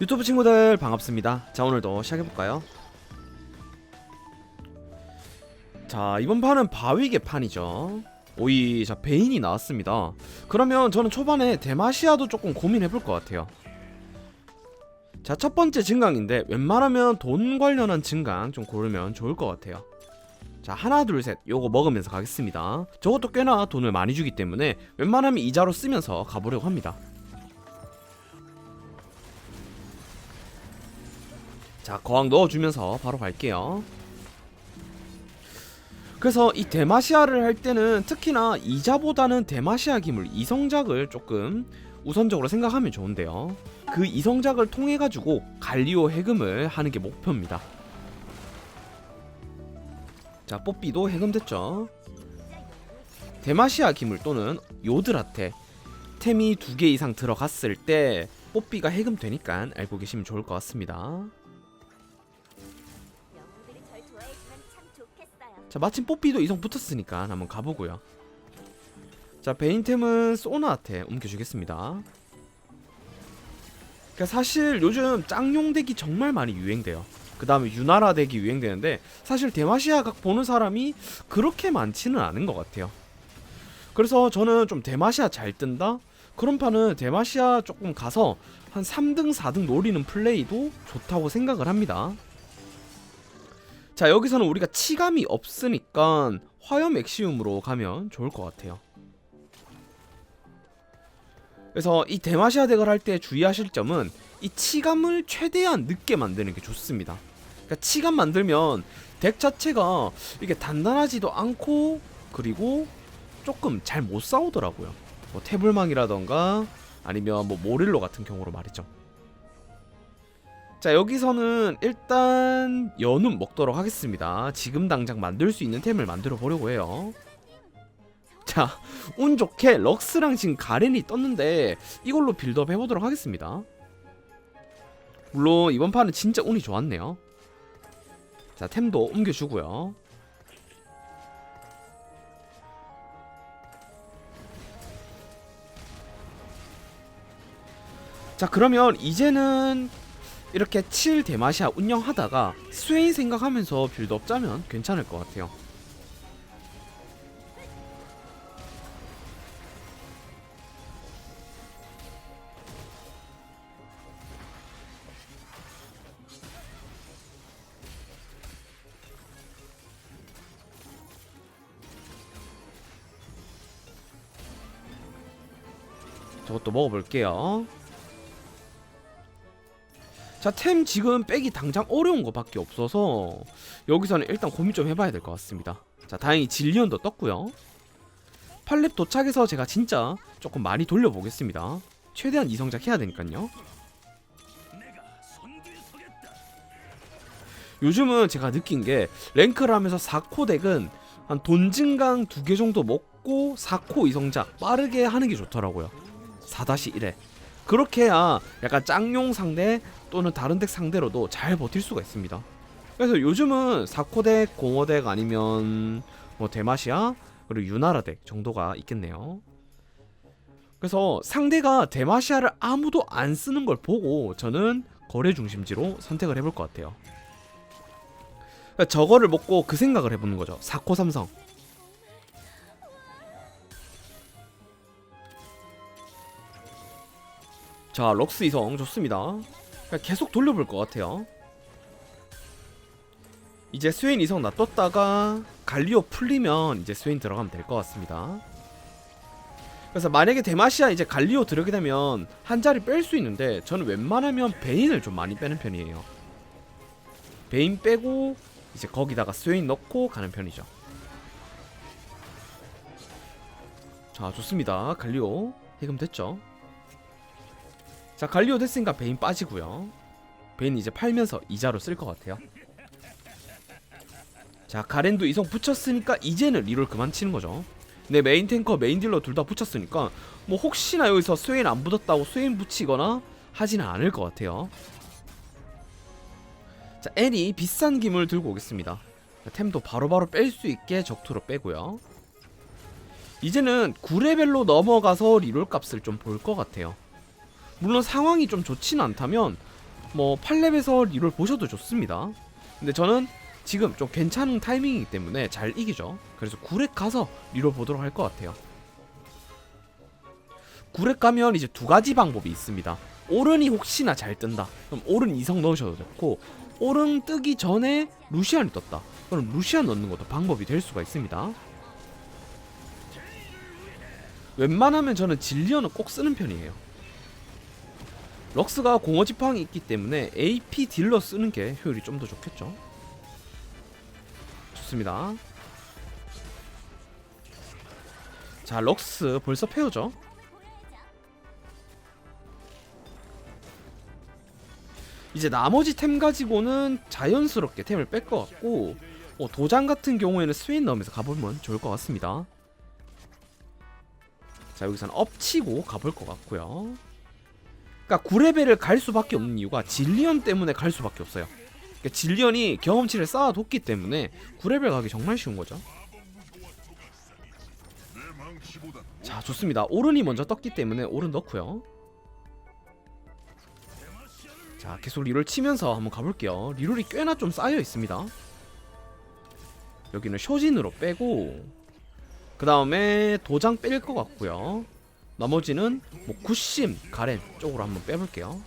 유튜브 친구들 반갑습니다. 자 오늘도 시작해볼까요? 자 이번 판은 바위개 판이죠. 오이 자 베인이 나왔습니다. 그러면 저는 초반에 데마시아도 조금 고민해볼 것 같아요. 자 첫 번째 증강인데 웬만하면 돈 관련한 증강 좀 고르면 좋을 것 같아요. 자 하나 둘 셋 요거 먹으면서 가겠습니다. 저것도 꽤나 돈을 많이 주기 때문에 웬만하면 이자로 쓰면서 가보려고 합니다. 자 거항 넣어주면서 바로 갈게요. 그래서 이 데마시아를 할 때는 특히나 이자보다는 데마시아 기물 이성작을 조금 우선적으로 생각하면 좋은데요. 그 이성작을 통해 가지고 갈리오 해금을 하는 게 목표입니다. 자 뽀삐도 해금됐죠. 데마시아 기물 또는 요드라테 템이 두 개 이상 들어갔을 때 뽀삐가 해금되니까 알고 계시면 좋을 것 같습니다 자 마침 뽀삐도 이성 붙었으니까 한번 가보고요. 자 베인템은 소나한테 옮겨주겠습니다. 그러니까 사실 요즘 짱용 덱이 정말 많이 유행돼요. 그 다음에 유나라 덱이 유행되는데 사실 데마시아 각 보는 사람이 그렇게 많지는 않은 것 같아요. 그래서 저는 좀 데마시아 잘 뜬다? 그런 판은 데마시아 조금 가서 한 3등 4등 노리는 플레이도 좋다고 생각을 합니다 자 여기서는 우리가 치감이 없으니까 화염 엑시움으로 가면 좋을 것 같아요. 그래서 이 데마시아 덱을 할 때 주의하실 점은 이 치감을 최대한 늦게 만드는 게 좋습니다. 그러니까 치감 만들면 덱 자체가 이게 단단하지도 않고 그리고 조금 잘 못 싸우더라고요. 뭐 태블망이라던가 아니면 뭐 모릴로 같은 경우로 말이죠 자 여기서는 일단 연운 먹도록 하겠습니다. 지금 당장 만들 수 있는 템을 만들어 보려고 해요. 자 운 좋게 럭스랑 지금 가렌이 떴는데 이걸로 빌드업 해보도록 하겠습니다. 물론 이번 판은 진짜 운이 좋았네요. 자 템도 옮겨주고요. 자 그러면 이제는 이렇게 7 데마시아 운영하다가 스웨인 생각하면서 빌드업 짜면 괜찮을 것 같아요. 저것도 먹어볼게요. 자, 템 지금 빼기 당장 어려운 거밖에 없어서 여기서는 일단 고민 좀 해봐야 될 것 같습니다. 자, 다행히 질리언도 떴고요. 팔렙 도착해서 제가 진짜 조금 많이 돌려보겠습니다. 최대한 이성작 해야 되니까요. 요즘은 제가 느낀 게 랭크를 하면서 4코 덱은 한 돈 증강 두 개 정도 먹고 4코 이성작 빠르게 하는 게 좋더라고요. 4-1에. 그렇게 해야 약간 짱용 상대 또는 다른 덱 상대로도 잘 버틸 수가 있습니다. 그래서 요즘은 4코 덱, 공어 덱 아니면 뭐 데마시아 그리고 유나라 덱 정도가 있겠네요. 그래서 상대가 데마시아를 아무도 안 쓰는 걸 보고 저는 거래 중심지로 선택을 해볼 것 같아요. 그러니까 저거를 먹고 그 생각을 해보는 거죠. 4코 삼성. 자, 럭스 이성 좋습니다. 그냥 계속 돌려볼 것 같아요. 이제 스웨인 이성 놔뒀다가 갈리오 풀리면 이제 스웨인 들어가면 될 것 같습니다. 그래서 만약에 데마시아 이제 갈리오 들어게 되면 한 자리 뺄 수 있는데 저는 웬만하면 베인을 좀 많이 빼는 편이에요. 베인 빼고 이제 거기다가 스웨인 넣고 가는 편이죠. 자 좋습니다. 갈리오 해금 됐죠. 자 갈리오 됐으니까 베인 빠지고요. 베인 이제 팔면서 이자로 쓸 것 같아요. 자 가렌도 이성 붙였으니까 이제는 리롤 그만 치는 거죠. 내 메인 탱커 메인 딜러 둘 다 붙였으니까 뭐 혹시나 여기서 스웨인 안 붙었다고 스웨인 붙이거나 하지는 않을 것 같아요. 자 애니 비싼 김을 들고 오겠습니다. 자, 템도 바로바로 뺄 수 있게 적투로 빼고요. 이제는 9레벨로 넘어가서 리롤 값을 좀 볼 것 같아요 물론 상황이 좀 좋지는 않다면 뭐 8렙에서 리롤 보셔도 좋습니다. 근데 저는 지금 좀 괜찮은 타이밍이기 때문에 잘 이기죠. 그래서 9렙 가서 리롤 보도록 할 것 같아요. 9렙 가면 이제 두 가지 방법이 있습니다. 오른이 혹시나 잘 뜬다. 그럼 오른 이성 넣으셔도 좋고 오른 뜨기 전에 루시안이 떴다. 그럼 루시안 넣는 것도 방법이 될 수가 있습니다. 웬만하면 저는 진리언은 꼭 쓰는 편이에요. 럭스가 공허 지팡이 있기 때문에 AP 딜러 쓰는 게 효율이 좀 더 좋겠죠. 좋습니다. 자, 럭스 벌써 페어죠? 이제 나머지 템 가지고는 자연스럽게 템을 뺄 것 같고 어, 도장 같은 경우에는 스웨인 넣으면서 가보면 좋을 것 같습니다. 자 여기서는 엎치고 가볼 것 같고요. 그러니까 9레벨을 갈 수밖에 없는 이유가 질리언 때문에 갈 수밖에 없어요. 그러니까 질리언이 경험치를 쌓아뒀기 때문에 9레벨 가기 정말 쉬운 거죠. 자 좋습니다. 오른이 먼저 떴기 때문에 오른 넣고요. 자 계속 리롤 치면서 한번 가볼게요. 리롤이 꽤나 좀 쌓여 있습니다. 여기는 쇼진으로 빼고 그 다음에 도장 뺄 것 같고요. 나머지는 뭐 굿심, 가렌 쪽으로 한번 빼볼게요.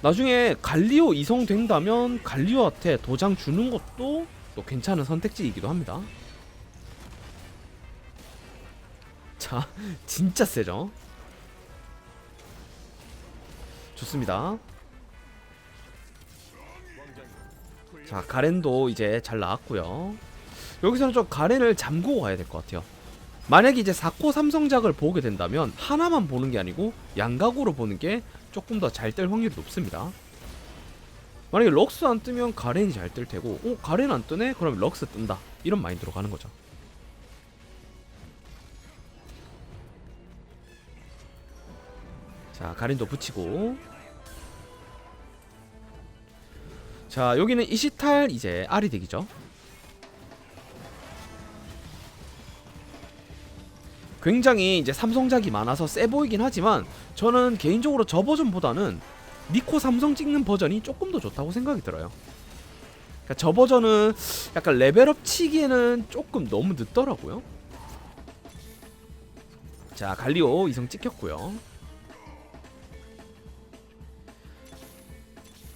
나중에 갈리오 이성 된다면 갈리오한테 도장 주는 것도 또 괜찮은 선택지이기도 합니다. 자, 진짜 세죠? 좋습니다. 자, 가렌도 이제 잘 나왔고요. 여기서는 좀 가렌을 잠그고 가야 될 것 같아요. 만약에 이제 4코 삼성작을 보게 된다면 하나만 보는 게 아니고 양각으로 보는 게 조금 더 잘 뜰 확률이 높습니다. 만약에 럭스 안 뜨면 가렌이 잘 뜰 테고, 어 가렌 안 뜨네? 그러면 럭스 뜬다. 이런 마인드로 가는 거죠. 자, 가렌도 붙이고. 자, 여기는 이시탈 이제 알이 덱이죠. 굉장히 이제 삼성작이 많아서 세 보이긴 하지만 저는 개인적으로 저 버전보다는 니코 삼성 찍는 버전이 조금 더 좋다고 생각이 들어요. 그러니까 저 버전은 약간 레벨업 치기에는 조금 너무 늦더라고요. 자 갈리오 이성 찍혔고요.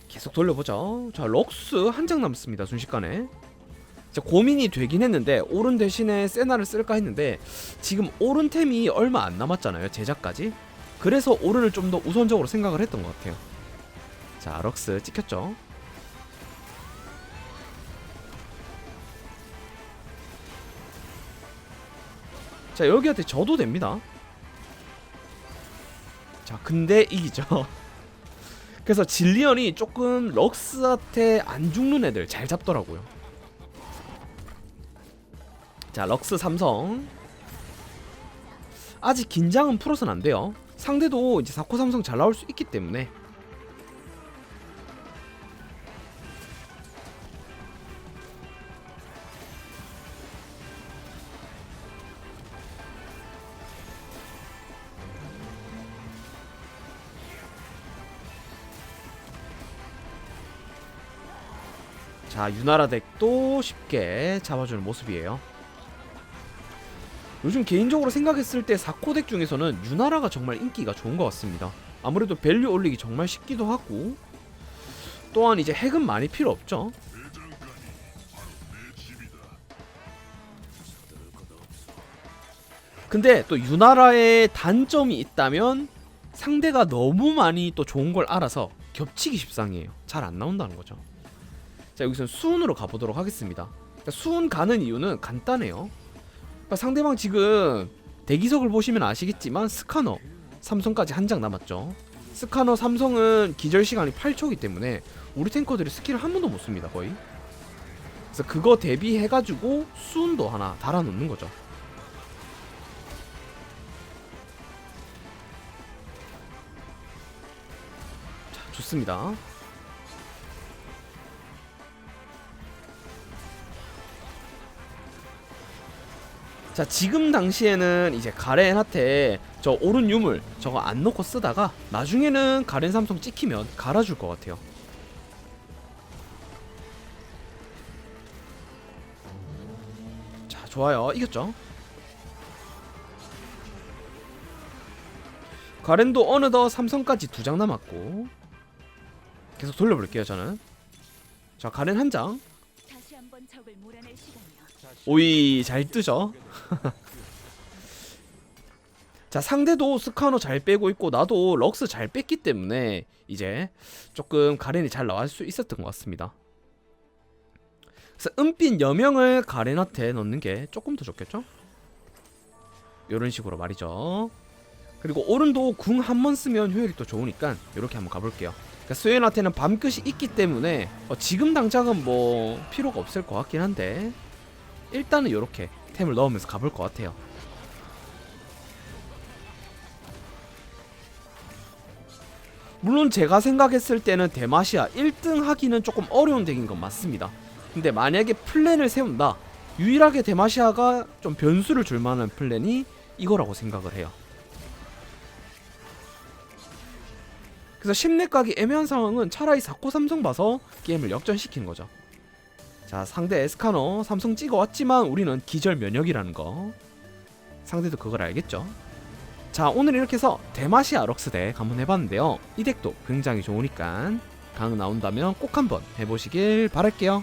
계속 돌려보죠. 자 럭스 한 장 남습니다 순식간에. 자, 고민이 되긴 했는데 오른 대신에 세나를 쓸까 했는데 지금 오른템이 얼마 안 남았잖아요 제작까지. 그래서 오른을 좀 더 우선적으로 생각을 했던 것 같아요. 자 럭스 찍혔죠? 자 여기한테 져도 됩니다. 자 근데 이기죠. 그래서 질리언이 조금 럭스한테 안 죽는 애들 잘 잡더라고요 자 럭스 삼성. 아직 긴장은 풀어서는 안 돼요. 상대도 이제 4코 삼성 잘 나올 수 있기 때문에. 자 유나라 덱도 쉽게 잡아주는 모습이에요 요즘 개인적으로 생각했을 때 4코덱 중에서는 유나라가 정말 인기가 좋은 것 같습니다. 아무래도 밸류 올리기 정말 쉽기도 하고 또한 이제 핵은 많이 필요 없죠. 근데 또 유나라의 단점이 있다면 상대가 너무 많이 또 좋은 걸 알아서 겹치기 십상이에요. 잘 안 나온다는 거죠. 자 여기서 수운으로 가보도록 하겠습니다. 그러니까 수운 가는 이유는 간단해요. 그러니까 상대방 지금 대기석을 보시면 아시겠지만 스카너 삼성까지 한 장 남았죠. 스카너 삼성은 기절 시간이 8초이기 때문에 우리 탱커들이 스킬을 한 번도 못 씁니다 거의. 그래서 그거 대비해가지고 수운도 하나 달아놓는 거죠. 자 좋습니다. 자 지금 당시에는 이제 가렌한테 저 오른 유물 저거 안 넣고 쓰다가 나중에는 가렌 삼성 찍히면 갈아줄 것 같아요. 자 좋아요. 이겼죠? 가렌도 어느덧 삼성까지 두 장 남았고. 계속 돌려볼게요 저는. 자 가렌 한장 오이 잘 뜨죠? 자 상대도 스카너 잘 빼고 있고 나도 럭스 잘 뺐기 때문에 이제 조금 가렌이 잘 나갈 수 있었던 것 같습니다. 그래서 은빛 여명을 가렌한테 넣는 게 조금 더 좋겠죠? 이런 식으로 말이죠. 그리고 오른도 궁 한 번 쓰면 효율이 또 좋으니까 이렇게 한번 가볼게요 그러니까 스웨인한테는 밤끝이 있기 때문에 어, 지금 당장은 뭐 필요가 없을 것 같긴 한데 일단은 이렇게 템을 넣으면서 가볼 것 같아요. 물론 제가 생각했을 때는 데마시아 1등 하기는 조금 어려운 덱인 건 맞습니다. 근데 만약에 플랜을 세운다. 유일하게 데마시아가 좀 변수를 줄 만한 플랜이 이거라고 생각을 해요. 그래서 10렙 가기 애매한 상황은 차라리 4코 삼성 봐서 게임을 역전시키는 거죠. 자 상대 에스카너 삼성 찍어왔지만 우리는 기절 면역이라는 거. 상대도 그걸 알겠죠. 자 오늘 이렇게 해서 데마시아 럭스 덱 한번 해봤는데요. 이 덱도 굉장히 좋으니까 강 나온다면 꼭 한번 해보시길 바랄게요